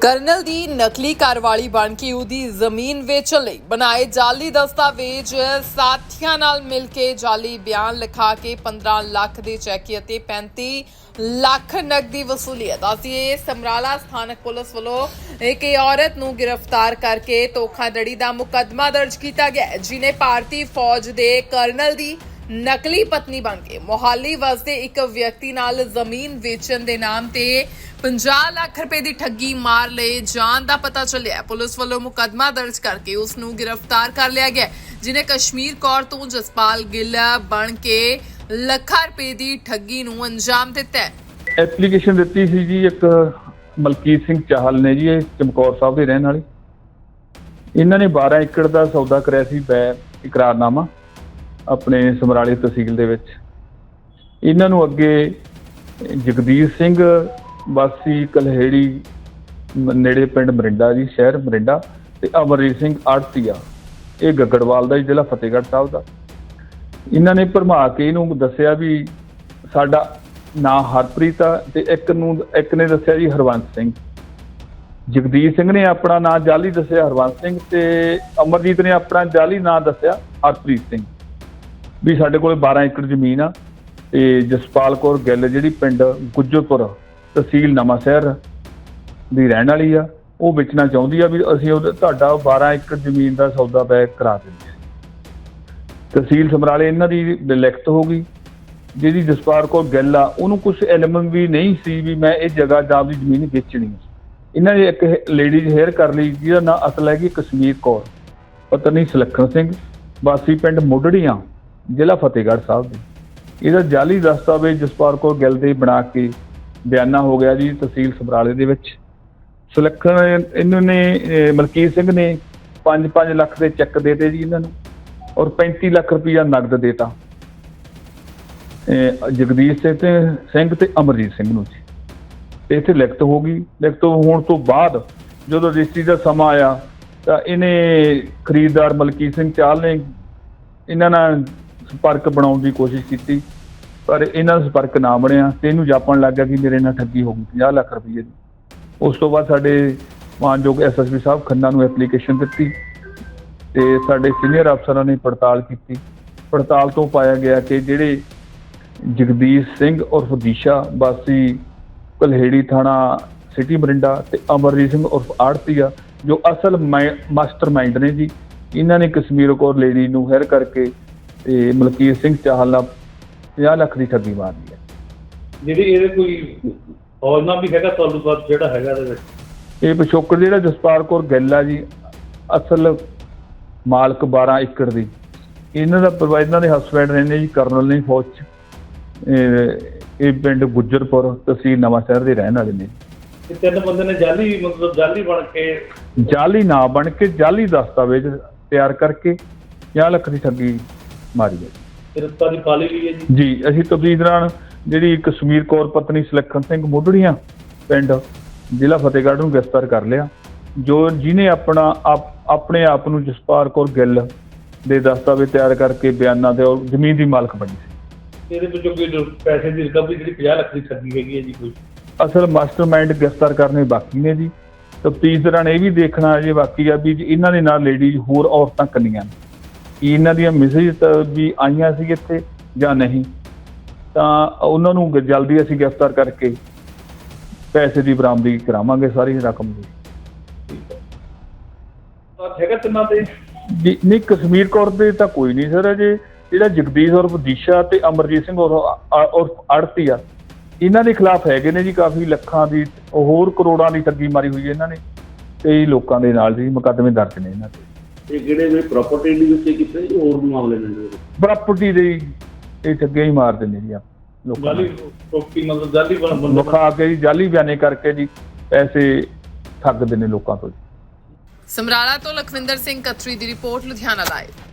Colonel ਦੀ ਨਕਲੀ ਕਾਰਵਾਲੀ ਬਣ ਕੇ ਉਹਦੀ ਜ਼ਮੀਨ ਵੇਚਣ ਲਈ ਬਣਾਏ ਜਾਲੀ ਦਸਤਾਵੇਜ਼ ਸਾਥੀਆਂ ਨਾਲ ਮਿਲ ਕੇ ਜਾਲੀ ਬਿਆਨ ਲਿਖਾ ਕੇ 15 ਲੱਖ ਦੇ ਚੈੱਕ ਅਤੇ 35 ਲੱਖ ਨਕਦੀ ਵਸੂਲੀ ਦੱਸੀਏ ਸਮਰਾਲਾ ਸਥਾਨਕ ਪੁਲਿਸ ਵੱਲੋਂ ਇੱਕ ਔਰਤ ਨੂੰ ਗ੍ਰਿਫਤਾਰ ਕਰਕੇ ਧੋਖਾਧੜੀ ਦਾ ਮੁਕੱਦਮਾ ਦਰਜ ਕੀਤਾ ਗਿਆ ਹੈ, ਜਿਨੇ ਭਾਰਤੀ ਫੌਜ ਦੇ ਕਰਨਲ ਦੀ ਨਕਲੀ ਪਤਨੀ ਬਣ ਕੇ ਮੋਹਾਲੀ ਵਸਦੇ ਇੱਕ ਵਿਅਕਤੀ ਨਾਲ ਜ਼ਮੀਨ ਵੇਚਣ ਦੇ ਨਾਮ ਤੇ 50 ਲੱਖ ਰੁਪਏ ਦੀ ਠੱਗੀ ਮਾਰ ਲਏ ਜਾਣ ਦਾ ਪਤਾ ਚੱਲਿਆ। ਪੁਲਿਸ ਵੱਲੋਂ ਮੁਕੱਦਮਾ ਦਰਜ ਕਰਕੇ ਉਸ ਨੂੰ ਗ੍ਰਿਫਤਾਰ ਕਰ ਲਿਆ ਗਿਆ। ਜਿਨੇ ਕਸ਼ਮੀਰ ਕੌਰ ਤੋਂ ਜਸਪਾਲ ਗਿੱਲ ਬਣ ਕੇ ਲੱਖਾਂ ਰੁਪਏ ਦੀ ਠੱਗੀ ਨੂੰ ਅੰਜਾਮ ਦਿੱਤਾ। ਐਪਲੀਕੇਸ਼ਨ ਦਿੱਤੀ ਸੀ ਜੀ ਇੱਕ ਮਲਕੀਤ ਸਿੰਘ ਚਾਹਲ ਨੇ ਜੀ, ਇਹ ਚਮਕੌਰ ਸਾਹਿਬ ਦੇ ਰਹਿਣ ਵਾਲੇ। ਇਹਨਾਂ ਨੇ 12 ਏਕੜ ਦਾ ਸੌਦਾ ਕਰਿਆ ਸੀ ਬੈ ਇਕਰਾਰਨਾਮਾ। ਆਪਣੇ ਸਮਰਾਲੇ ਤਹਿਸੀਲ ਦੇ ਵਿੱਚ। ਇਹਨਾਂ ਨੂੰ ਅੱਗੇ ਜਗਦੀਸ਼ ਸਿੰਘ ਵਾਸੀ ਕਲਹੇੜੀ ਨੇੜੇ ਪਿੰਡ ਮਰਿੰਡਾ ਜੀ ਸ਼ਹਿਰ ਮਰਿੰਡਾ ਤੇ ਅਮਰਜੀਤ ਸਿੰਘ ਆੜਤੀਆ। ਇਹ ਗੱਗੜਵਾਲ ਦਾ ਜੀ, ਜ਼ਿਲ੍ਹਾ ਫਤਿਹਗੜ੍ਹ ਸਾਹਿਬ ਦਾ। ਇਹਨਾਂ ਨੇ ਭਰਮਾ ਕੇ ਇਹਨੂੰ ਦੱਸਿਆ ਵੀ ਸਾਡਾ ਨਾਂ ਹਰਪ੍ਰੀਤ ਆ ਤੇ ਇੱਕ ਨੂੰ ਇੱਕ ਨੇ ਦੱਸਿਆ ਜੀ ਹਰਵੰਤ ਸਿੰਘ। ਜਗਦੀਸ਼ ਸਿੰਘ ਨੇ ਆਪਣਾ ਨਾਂ ਜਾਲੀ ਦੱਸਿਆ ਹਰਵੰਤ ਸਿੰਘ ਤੇ ਅਮਰਜੀਤ ਨੇ ਆਪਣਾ ਜਾਲੀ ਨਾਂ ਦੱਸਿਆ ਹਰਪ੍ਰੀਤ ਸਿੰਘ। ਵੀ ਸਾਡੇ ਕੋਲ 12 ਏਕੜ ਜ਼ਮੀਨ ਆ। ਤੇ ਜਸਪਾਲ ਕੌਰ ਗਿੱਲ ਜਿਹੜੀ ਪਿੰਡ ਗੁੱਜਰਪੁਰ ਤਹਿਸੀਲ ਨਵਾਂਸ਼ਹਿਰ ਦੀ ਰਹਿਣ ਵਾਲੀ ਆ, ਉਹ ਵੇਚਣਾ ਚਾਹੁੰਦੀ ਆ ਵੀ ਅਸੀਂ ਉਹਦਾ ਤੁਹਾਡਾ 12 ਏਕੜ ਜ਼ਮੀਨ ਦਾ ਸੌਦਾ ਬੈਕ ਕਰਾ ਦਿੰਦੇ ਹਾਂ ਤਹਿਸੀਲ ਸਮਰਾਲੇ ਇਹਨਾਂ ਦੀ ਲਿਖਤ ਹੋ ਗਈ। ਜਿਹਦੀ ਜਸਪਾਲ ਕੌਰ ਗਿੱਲ ਆ, ਉਹਨੂੰ ਕੁਝ ਇਲਮ ਵੀ ਨਹੀਂ ਸੀ ਵੀ ਮੈਂ ਇਹ ਜਗ੍ਹਾ ਜਾਂ ਆਪਦੀ ਜ਼ਮੀਨ ਵੇਚਣੀ ਇਹਨਾਂ ਨੇ ਇੱਕ ਲੇਡੀਜ਼ ਹੇਅਰ ਕਰ ਲਈ, ਜਿਹਦਾ ਨਾਂ ਅਸਲ ਹੈਗੀ ਕਸ਼ਮੀਰ ਕੌਰ, ਪਤਨੀ ਸੁਲੱਖਣ ਸਿੰਘ। ਵਾਸੀ ਪਿੰਡ ਮੁੱਢੜੀਆਂ ਜ਼ਿਲ੍ਹਾ ਫਤਿਹਗੜ੍ਹ ਸਾਹਿਬ ਦੇ। ਇਹਦਾ ਜਾਲੀ ਦਸਤਾਵੇਜ਼ ਜਸਪਾਲ ਕੌਰ ਗਿੱਲ ਦੇ ਬਣਾ ਕੇ ਬਿਆਨਾ ਹੋ ਗਿਆ ਜੀ ਤਹਿਸੀਲ ਸਮਰਾਲੇ ਦੇ ਵਿੱਚ। ਸੁਲੱਖਣ ਇਹਨਾਂ ਨੇ ਮਲਕੀਤ ਸਿੰਘ ਨੇ 5-5 ਲੱਖ ਦੇ ਚੈੱਕ ਦੇਤੇ ਜੀ ਇਹਨਾਂ ਨੂੰ ਔਰ 35 ਲੱਖ ਰੁਪਇਆ ਨਗਦ ਦੇਤਾ। ਜਗਦੀਸ਼ ਸਿੰਘ ਤੇ ਸਿੰਘ ਤੇ ਅਮਰਜੀਤ ਸਿੰਘ ਨੂੰ ਜੀ। ਤੇ ਇੱਥੇ ਲਿਖਤ ਹੋ ਗਈ। ਲਿਖਤ ਹੋਣ ਤੋਂ ਬਾਅਦ ਜਦੋਂ ਰਜਿਸਟਰੀ ਦਾ ਸਮਾਂ ਆਇਆ ਤਾਂ ਇਹਨੇ ਖਰੀਦਦਾਰ ਮਲਕੀਤ ਸਿੰਘ ਚਾਲ ਨੇ ਇਹਨਾਂ ਨਾਲ ਸੰਪਰਕ ਬਣਾਉਣ ਦੀ ਕੋਸ਼ਿਸ਼ ਕੀਤੀ, ਪਰ ਇਹਨਾਂ ਦਾ ਸੰਪਰਕ ਨਾ ਬਣਿਆ। ਤੇ ਇਹਨੂੰ ਜਾਪਣ ਲੱਗ ਗਿਆ ਕਿ ਮੇਰੇ ਨਾਲ ਠੱਗੀ ਹੋ ਗਈ 50 ਲੱਖ ਰੁਪਏ ਦੀ। ਉਸ ਤੋਂ ਬਾਅਦ ਸਾਡੇ ਮਾਨਯੋਗ ਐਸਐਸਪੀ ਸਾਹਿਬ ਖੰਨਾ ਨੂੰ ਐਪਲੀਕੇਸ਼ਨ ਦਿੱਤੀ ਤੇ ਸਾਡੇ ਸੀਨੀਅਰ ਅਫਸਰਾਂ ਨੇ ਪੜਤਾਲ ਕੀਤੀ। ਪੜਤਾਲ ਤੋਂ ਪਾਇਆ ਗਿਆ ਕਿ ਜਿਹੜੇ ਜਗਦੀਸ਼ ਸਿੰਘ ਉਰਫ ਦੀਸ਼ਾ, ਵਾਸੀ ਕਲਹੇੜੀ ਥਾਣਾ ਸਿਟੀ ਮਰਿੰਡਾ ਤੇ ਅਮਰਜੀਤ ਸਿੰਘ ਉਰਫ ਆੜਤੀਆ, ਜੋ ਅਸਲ ਮਾਸਟਰਮਾਈਂਡ ਨੇ ਜੀ, ਇਹਨਾਂ ਨੇ ਕਸ਼ਮੀਰ ਕੌਰ ਲੇਡੀ ਨੂੰ ਹੈਰ ਕਰਕੇ ਤੇ ਮਲਕੀਤ ਸਿੰਘ ਚਾਹਲ ਨਾਲ 50 ਲੱਖ ਦੀ ਠੱਗੀ ਮਾਰੀ ਹੈ। ਜਿਹੜੀ ਇਹਦੇ ਕੋਈ ਔਲਨਾ ਵੀ ਹੈਗਾ ਤਾਲੁਕਾਤ ਜਿਹੜਾ ਹੈਗਾ ਇਹਦੇ ਵਿੱਚ? ਇਹ ਪਿਛੋਕੜ ਜਿਹੜਾ ਜਸਪਾਲ ਕੌਰ ਗਿੱਲ ਆ ਜੀ ਅਸਲ ਮਾਲਕ 12 ਏਕੜ ਦੀ। ਇਹਨਾਂ ਦਾ ਇਹਨਾਂ ਦੇ ਹਸਬੰਡ ਰਹਿੰਦੇ ਜੀ ਕਰਨਲ ਨੇ ਫੌਜ ਚ। ਇਹ ਇਹ ਪਿੰਡ ਗੁੱਜਰਪੁਰ ਤਹਿਸੀਲ ਨਵਾਂ ਸ਼ਹਿਰ ਦੇ ਰਹਿਣ ਵਾਲੇ ਨੇ। ਇਹ ਤਿੰਨ ਬੰਦੇ ਨੇ ਜਾਲੀ ਮਤਲਬ ਜਾਲੀ ਬਣ ਕੇ ਜਾਲੀ ਨਾ ਬਣ ਕੇ ਜਾਲੀ ਦਸਤਾਵੇਜ਼ ਤਿਆਰ ਕਰਕੇ 50 ਲੱਖ ਦੀ ਠੱਗੀ ਮਾਰੀ ਹੈ। ਗ੍ਰਿਫਤਾਰੀ ਪਾ ਲਈ ਗਈ ਹੈ ਜੀ। ਜੀ ਅਸੀਂ ਤਬਦੀਲ ਦੌਰਾਨ ਜਿਹੜੀ ਕਸ਼ਮੀਰ ਕੌਰ ਪਤਨੀ ਸੁਲੱਖਣ ਸਿੰਘ ਮੁੱਢੜੀਆਂ ਪਿੰਡ ਜ਼ਿਲ੍ਹਾ ਫਤਿਹਗੜ੍ਹ ਨੂੰ ਗ੍ਰਿਫਤਾਰ ਕਰ ਲਿਆ। ਜੋ ਜਿਹਨੇ ਆਪਣਾ ਆਪ- ਆਪਣੇ ਆਪ ਨੂੰ ਜਸਪਾਲ ਕੌਰ ਗਿੱਲ ਦੇ ਦਸਤਾਵੇਜ਼ ਤਿਆਰ ਕਰਕੇ ਬਿਆਨਾਂ ਤੇ ਉਹ ਜ਼ਮੀਨ ਦੀ ਮਾਲਕ ਬਣੀ ਸੀ। ਇਹਦੇ ਵਿੱਚੋਂ ਕੋਈ ਪੈਸੇ ਦੀ ਰਿਕਵਰੀ ਜਿਹੜੀ 50 ਲੱਖ ਦੀ ਠੱਗੀ ਹੈਗੀ ਹੈ ਜੀ ਕੋਈ। ਅਸਲ ਮਾਸਟਰਮਾਈਂਡ ਗ੍ਰਿਫਤਾਰ ਕਰਨੇ ਬਾਕੀ ਨੇ ਜੀ। ਤਫਤੀਸ਼ ਦੌਰਾਨ ਇਹ ਵੀ ਦੇਖਣਾ ਜੇ ਬਾਕੀ ਆ ਵੀ ਇਹਨਾਂ ਦੇ ਨਾਲ ਲੇਡੀਜ਼ ਹੋਰ ਔਰਤਾਂ ਕੰਨੀਆਂ ਨੇ। ਕੀ ਇਹਨਾਂ ਦੀਆਂ ਮੈਸੇਜ ਵੀ ਆਈਆਂ ਸੀ ਇੱਥੇ ਜਾਂ ਨਹੀਂ ਤਾਂ ਉਹਨਾਂ ਨੂੰ ਜਲਦੀ ਅਸੀਂ ਗ੍ਰਿਫਤਾਰ ਕਰਕੇ ਪੈਸੇ ਦੀ ਬਰਾਮਦਗੀ ਕਰਾਵਾਂਗੇ ਸਾਰੀ ਰਕਮ ਦੀ। ਤਾਂ ਹੈਗਾ ਤਿੰਨਾਂ ਤੇ? ਜੀ ਨਹੀਂ ਕਸ਼ਮੀਰ ਕੌਰ ਦੇ ਤਾਂ ਕੋਈ ਨਹੀਂ ਸਰ ਅਜੇ। ਜਿਹੜਾ ਜਗਦੀਸ਼ ਔਰ ਦੀਸ਼ਾ ਤੇ ਅਮਰਜੀਤ ਸਿੰਘ ਔਰ ਔਰ ਆੜਤੀ ਆ ਇਹਨਾਂ ਦੇ ਖਿਲਾਫ ਹੈਗੇ ਨੇ ਜੀ ਕਾਫੀ ਲੱਖਾਂ ਦੀ ਹੋਰ ਕਰੋੜਾਂ ਦੀ ਠੱਗੀ ਮਾਰੀ ਹੋਈ ਹੈ ਇਹਨਾਂ ਨੇ। ਕਈ ਲੋਕਾਂ ਦੇ ਨਾਲ ਜੀ ਮੁਕੱਦਮੇ ਦਰਜ ਨੇ ਇਹਨਾਂ ਤੇ ਇਹ ਜਿਹੜੇ ਵੀ ਪ੍ਰਾਪਰਟੀ ਦੇ ਉੱਤੇ ਕੀਤੇ ਜੀ, ਹੋਰ ਵੀ ਮਾਮਲੇ ਨੇ ਵਿੱਚ। ਪ੍ਰਾਪਰਟੀ ਦੇ ਇਹ ਠੱਗੀਆਂ ਹੀ ਮਾਰਦੇ ਨੇ ਜੀ ਆਪ ਲੋਕਾਂ ਜਾਲੀ ਨੂੰ। ਪ੍ਰੋਪਰਟੀ ਮਤਲਬ ਜਾਲੀ ਬਣ ਬੰਦਾ ਕੇ ਜੀ ਜਾਲੀ ਬਿਆਨੇ ਕਰਕੇ ਜੀ ਪੈਸੇ ਠੱਗਦੇ ਨੇ ਲੋਕਾਂ ਤੋਂ ਜੀ ਸਮਰਾਲਾ ਤੋਂ ਲਖਵਿੰਦਰ ਸਿੰਘ ਕਤਰੀ ਦੀ ਰਿਪੋਰਟ ਲੁਧਿਆਣਾ ਲਾਈਵ